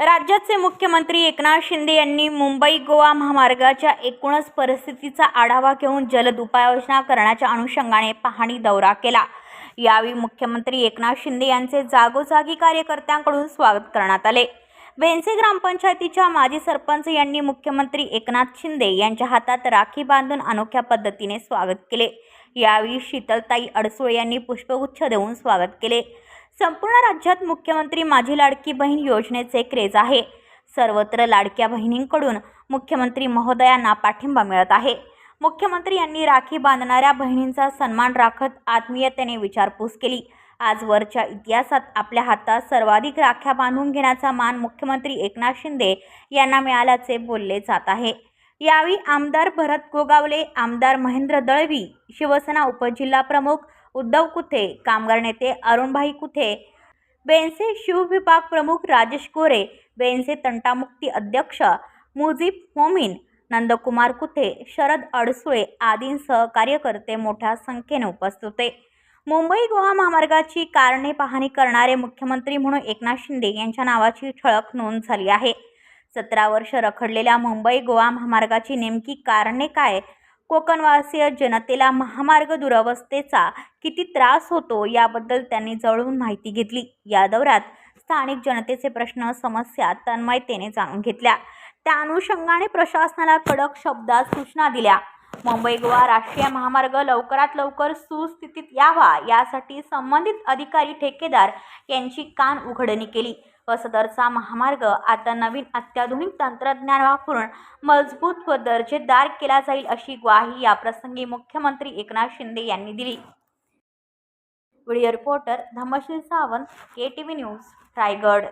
राज्याचे मुख्यमंत्री एकनाथ शिंदे यांनी मुंबई गोवा महामार्गाच्या एकूणच परिस्थितीचा आढावा घेऊन जलद उपाययोजना करण्याच्या अनुषंगाने पाहणी दौरा केला. यावेळी मुख्यमंत्री एकनाथ शिंदे यांचे जागोजागी कार्यकर्त्यांकडून स्वागत करण्यात आले. भेंसे ग्रामपंचायतीच्या माजी सरपंच यांनी मुख्यमंत्री एकनाथ शिंदे यांच्या हातात राखी बांधून अनोख्या पद्धतीने स्वागत केले. यावेळी शीतलताई अडसुळे यांनी पुष्पगुच्छ देऊन स्वागत केले. संपूर्ण राज्यात मुख्यमंत्री माझी लाडकी बहीण योजनेचे क्रेज आहे. सर्वत्र लाडक्या बहिणींकडून मुख्यमंत्री महोदयांना पाठिंबा मिळत आहे. मुख्यमंत्री यांनी राखी बांधणाऱ्या बहिणींचा सन्मान राखत आत्मीयतेने विचारपूस केली. आजवरच्या इतिहासात आपल्या हातात सर्वाधिक राख्या बांधून घेण्याचा मान मुख्यमंत्री एकनाथ शिंदे यांना मिळाल्याचे बोलले जात आहे. यावेळी आमदार भरत गोगावले आमदार महेंद्र दळवी शिवसेना उपजिल्हाप्रमुख उद्धव कुथे कामगार नेते अरुणभाई कुथे बेनसे शिवविभाग प्रमुख राजेश गोरे बेनसे तंटामुक्ती अध्यक्ष मुजीब मोमीन नंदकुमार कुथे शरद अडसुळे आदींसह कार्यकर्ते मोठ्या संख्येने उपस्थित होते. मुंबई गोवा महामार्गाची कारणे पाहणी करणारे मुख्यमंत्री म्हणून एकनाथ शिंदे यांच्या नावाची ठळक नोंद झाली आहे. सतरा वर्ष रखडलेल्या मुंबई गोवा महामार्गाची नेमकी कारणे काय? कोकणवासीय जनतेला महामार्ग दुरवस्थेचा किती त्रास होतो याबद्दल त्यांनी जवळून माहिती घेतली. या दौऱ्यात स्थानिक जनतेचे प्रश्न समस्या तन्मयतेने जाणून घेतल्या. त्या अनुषंगाने प्रशासनाला कडक शब्दात सूचना दिल्या. मुंबई गोवा राष्ट्रीय महामार्ग लवकरात लवकर सुस्थितीत यावा यासाठी संबंधित अधिकारी ठेकेदार यांची कान उघडणी केली. व सदरचा महामार्ग आता नवीन अत्याधुनिक तंत्रज्ञान वापरून मजबूत व दर्जेदार केला जाईल अशी ग्वाही याप्रसंगी मुख्यमंत्री एकनाथ शिंदे यांनी दिली. Video reporter Dhamsheel Sawant K T V news Raigad.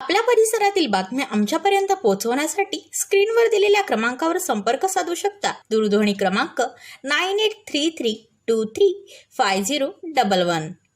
आपल्या परिसरातील बातम्या आमच्यापर्यंत पोहोचवण्यासाठी स्क्रीनवर दिलेल्या क्रमांकावर संपर्क साधू शकता. दूरध्वनी क्रमांक nine eight three three two three five zero double one.